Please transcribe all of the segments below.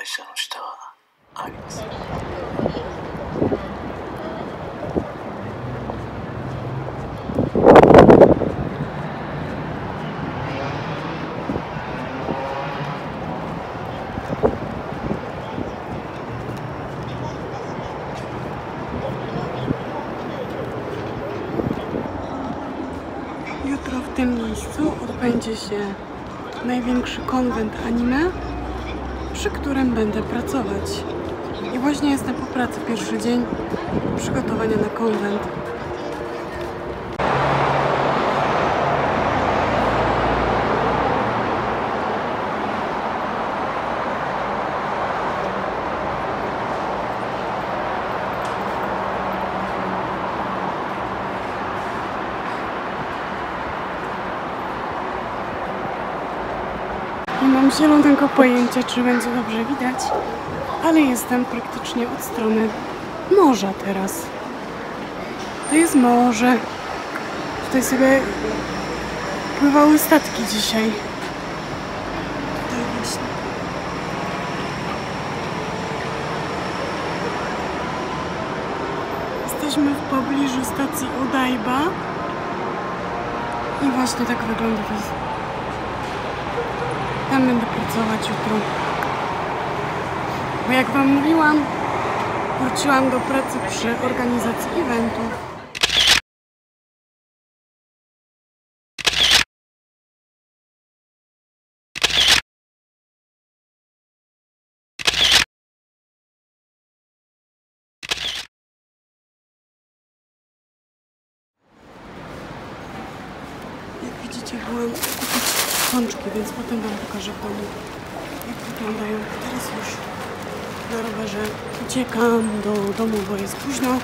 会社の下はあります。 Jutro w tym miejscu odbędzie się największy konwent anime, przy którym będę pracować. I właśnie jestem po pracy pierwszy dzień przygotowania na konwent. Nie mam zielonego pojęcia, czy będzie dobrze widać, ale jestem praktycznie od strony morza teraz. To jest morze. Tutaj sobie pływały statki dzisiaj. Jesteśmy w pobliżu stacji Odaiba. I właśnie tak wygląda to tam będę pracować jutro. Bo jak Wam mówiłam, wróciłam do pracy przy organizacji eventu. Jak widzicie, byłam kupić pączki, więc potem Wam pokażę w domu, jak wyglądają. Teraz już na rowerze uciekam do domu, bo jest późno,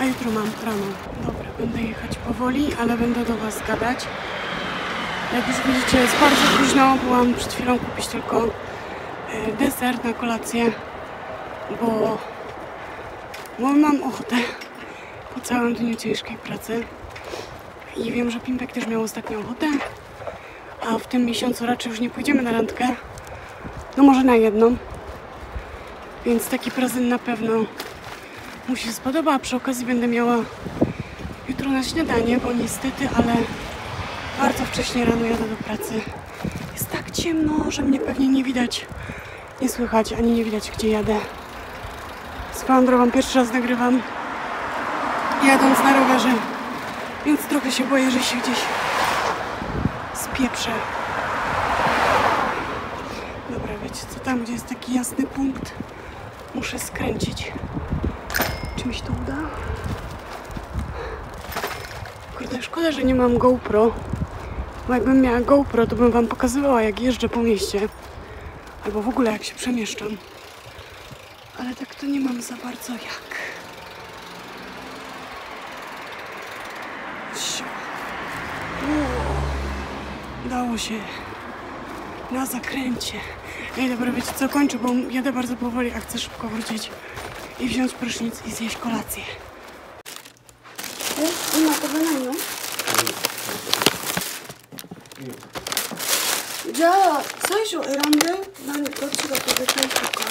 a jutro mam rano. Dobra, będę jechać powoli, ale będę do Was gadać. Jak już widzicie, jest bardzo późno. Byłam przed chwilą kupić tylko e, deser na kolację, bo, bo mam ochotę po całym dniu ciężkiej pracy. I wiem, że Pimpek też miał ostatnio ochotę, a w tym miesiącu raczej już nie pójdziemy na randkę. No może na jedną. Więc taki prezent na pewno mu się spodoba, a przy okazji będę miała jutro na śniadanie, bo niestety, ale bardzo wcześnie rano jadę do pracy. Jest tak ciemno, że mnie pewnie nie widać, nie słychać, ani nie widać, gdzie jadę. Swoją drogą pierwszy raz nagrywam jadąc na rowerze, więc trochę się boję, że się gdzieś spieprzę. Dobra, wiecie co, tam gdzie jest taki jasny punkt, muszę skręcić. Czy mi się to uda? Kurde, szkoda, że nie mam GoPro. Bo jakbym miała GoPro, to bym wam pokazywała, jak jeżdżę po mieście. Albo w ogóle, jak się przemieszczam. Ale tak to nie mam za bardzo jak. Udało się. Na zakręcie. Ej, dobra, wiecie co, kończę, bo jadę bardzo powoli, a chcę szybko wrócić i wziąć prysznic i zjeść kolację. Ima to banano? じゃあ最初選んで何どっちが食べたいとかどっ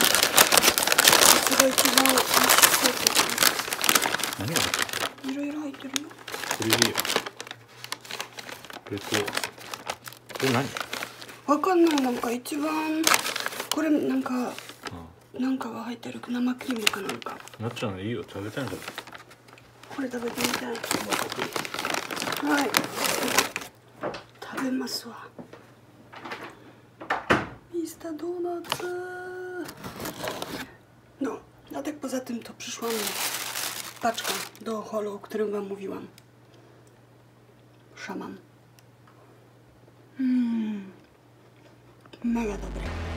ちが一番美味しそうとか何が入ってるいろいろ入ってるよこれでいいよこれと これ何わかんないなんか一番これなんかあなんかが入ってる生クリームかなんかなっちゃうのいいよ食べたいんだろこれ食べてみたいはい食べますわミスタードーナツ No, a tak poza tym to przyszła mi paczka do holu, o którym wam mówiłam. Szaman. Mm. No lo dobré.